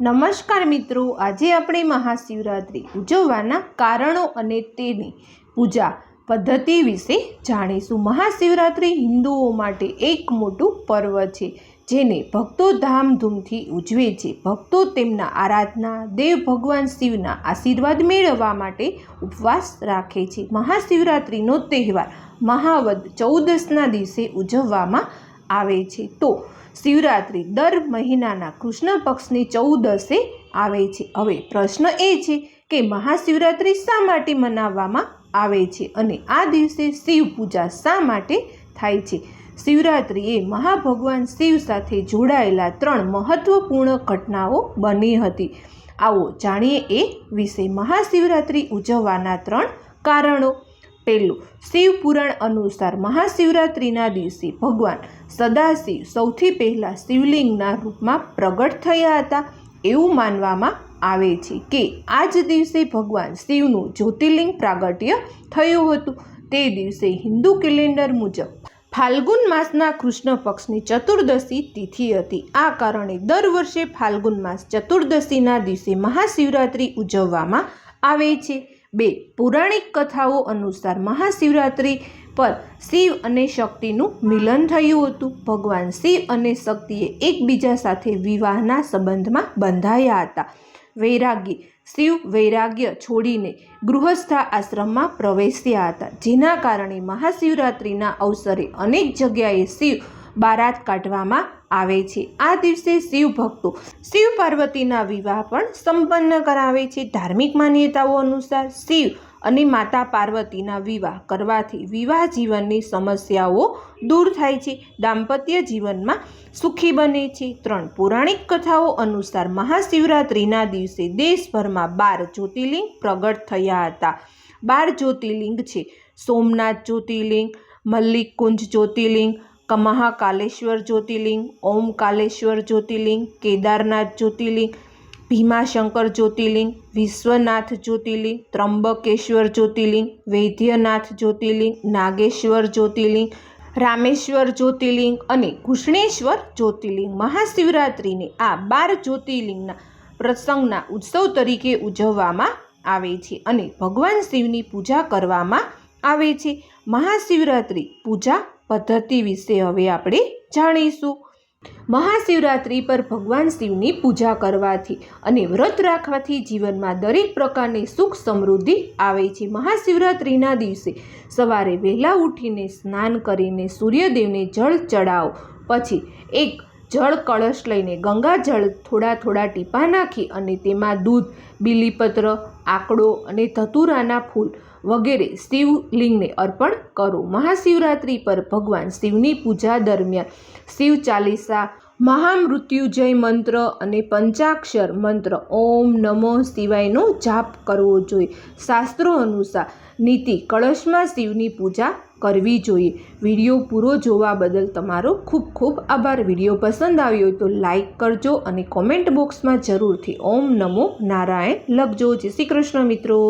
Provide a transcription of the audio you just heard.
નમસ્કાર મિત્રો, આજે આપણે મહાશિવરાત્રિ ઉજવવાના કારણો અને તેની પૂજા પદ્ધતિ વિશે જાણીશું. મહાશિવરાત્રિ હિન્દુઓ માટે એક મોટું પર્વ છે, જેને ભક્તો ધામધૂમથી ઉજવે છે. ભક્તો તેમના આરાધના, દેવ ભગવાન શિવના આશીર્વાદ મેળવવા માટે ઉપવાસ રાખે છે. મહાશિવરાત્રિનો તહેવાર મહાવદ ચૌદસના દિવસે ઉજવવામાં આવે છે. તો શિવરાત્રિ દર મહિનાના કૃષ્ણ પક્ષની ચૌદસે આવે છે. હવે પ્રશ્ન એ છે કે મહાશિવરાત્રિ શા માટે મનાવવામાં આવે છે અને આ દિવસે શિવ પૂજા શા માટે થાય છે? શિવરાત્રિ એ મહાભગવાન શિવ સાથે જોડાયેલા ત્રણ મહત્વપૂર્ણ ઘટનાઓ બની હતી. આવો જાણીએ એ વિશે મહાશિવરાત્રિ ઉજવવાના ત્રણ કારણો. પહેલું શિવ પુરાણ અનુસાર મહાશિવરાત્રિના દિવસે ભગવાન સદાશિવ સૌથી પહેલાં શિવલિંગના રૂપમાં પ્રગટ થયા હતા એવું માનવામાં આવે છે કે આ જ દિવસે ભગવાન શિવનું જ્યોતિર્લિંગ પ્રાગટ્ય થયું હતું. તે દિવસે હિન્દુ કેલેન્ડર મુજબ ફાલ્ગુન માસના કૃષ્ણ પક્ષની ચતુર્દશી તિથિ હતી. આ કારણે દર વર્ષે ફાલ્ગુન માસ ચતુર્દશીના દિવસે મહાશિવરાત્રિ ઉજવવામાં આવે છે. બે પૌરાણિક કથાઓ અનુસાર મહાશિવરાત્રિ પર શિવ અને શક્તિનું મિલન થયું હતું. ભગવાન શિવ અને શક્તિએ એકબીજા સાથે વિવાહના સંબંધમાં બંધાયા હતા. વૈરાગી શિવ વૈરાગ્ય છોડીને ગૃહસ્થા આશ્રમમાં પ્રવેશ્યા હતા, જેના કારણે મહાશિવરાત્રિના અવસરે અનેક જગ્યાએ શિવ બારાત કાઢવામાં આવે છે. આ દિવસે શિવ ભક્તો શિવ પાર્વતીના વિવાહ પણ સંપન્ન કરાવે છે. ધાર્મિક માન્યતાઓ અનુસાર શિવ અને માતા પાર્વતીના વિવાહ કરવાથી વિવાહ જીવનની સમસ્યાઓ દૂર થાય છે. દાંપત્ય જીવનમાં સુખી બને છે. ત્રણ પૌરાણિક કથાઓ અનુસાર મહાશિવરાત્રિના દિવસે દેશભરમાં બાર જ્યોતિર્લિંગ પ્રગટ થયા હતા. બાર જ્યોતિર્લિંગ છે. સોમનાથ જ્યોતિર્લિંગ મલ્લિકુંજ જ્યોતિર્લિંગ મહાકાલેશ્વર જ્યોતિર્લિંગ, ઓમકાલેશ્વર જ્યોતિર્લિંગ, કેદારનાથ જ્યોતિર્લિંગ, ભીમાશંકર જ્યોતિર્લિંગ, વિશ્વનાથ જ્યોતિર્લિંગ ત્રંબકેશ્વર જ્યોતિર્લિંગ, વૈદ્યનાથ જ્યોતિર્લિંગ, નાગેશ્વર જ્યોતિર્લિંગ, રામેશ્વર જ્યોતિર્લિંગ અને ઘૃષ્ણેશ્વર જ્યોતિર્લિંગ. મહાશિવરાત્રિને આ બાર જ્યોતિર્લિંગના પ્રસંગના ઉત્સવ તરીકે ઉજવવામાં આવે છે અને ભગવાન શિવની પૂજા કરવામાં આવે છે. મહાશિવરાત્રિ પૂજા પદ્ધતિ વિશે હવે આપણે જાણીશું. મહાશિવરાત્રિ પર ભગવાન શિવની પૂજા કરવાથી અને વ્રત રાખવાથી જીવનમાં દરેક પ્રકારની સુખ સમૃદ્ધિ આવે છે. મહાશિવરાત્રિના દિવસે સવારે વહેલા ઉઠીને સ્નાન કરીને સૂર્યદેવને જળ ચડાવો. પછી એક જળ કળશ લઈને ગંગાજળ થોડા થોડા ટીપા નાખી અને તેમાં દૂધ, બીલીપત્ર, આકડો અને ધતુરાના ફૂલ વગેરે શિવલિંગને અર્પણ કરો. મહાશિવરાત્રિ પર ભગવાન શિવની પૂજા દરમિયાન શિવ ચાલીસા, મહામૃત્યુજય મંત્ર અને પંચાક્ષર મંત્ર ઓમ નમો શિવાયનો જાપ કરવો જોઈએ. શાસ્ત્રો અનુસાર નીતિ કળશમાં શિવની પૂજા કરવી જોઈએ. વીડિયો પૂરો જોવા બદલ તમારો ખૂબ ખૂબ આભાર. વીડિયો પસંદ આવ્યો હોય તો લાઈક કરજો અને કોમેન્ટ બોક્સમાં જરૂરથી ઓમ નમો નારાયણ લખજો. જય શ્રી કૃષ્ણ મિત્રો.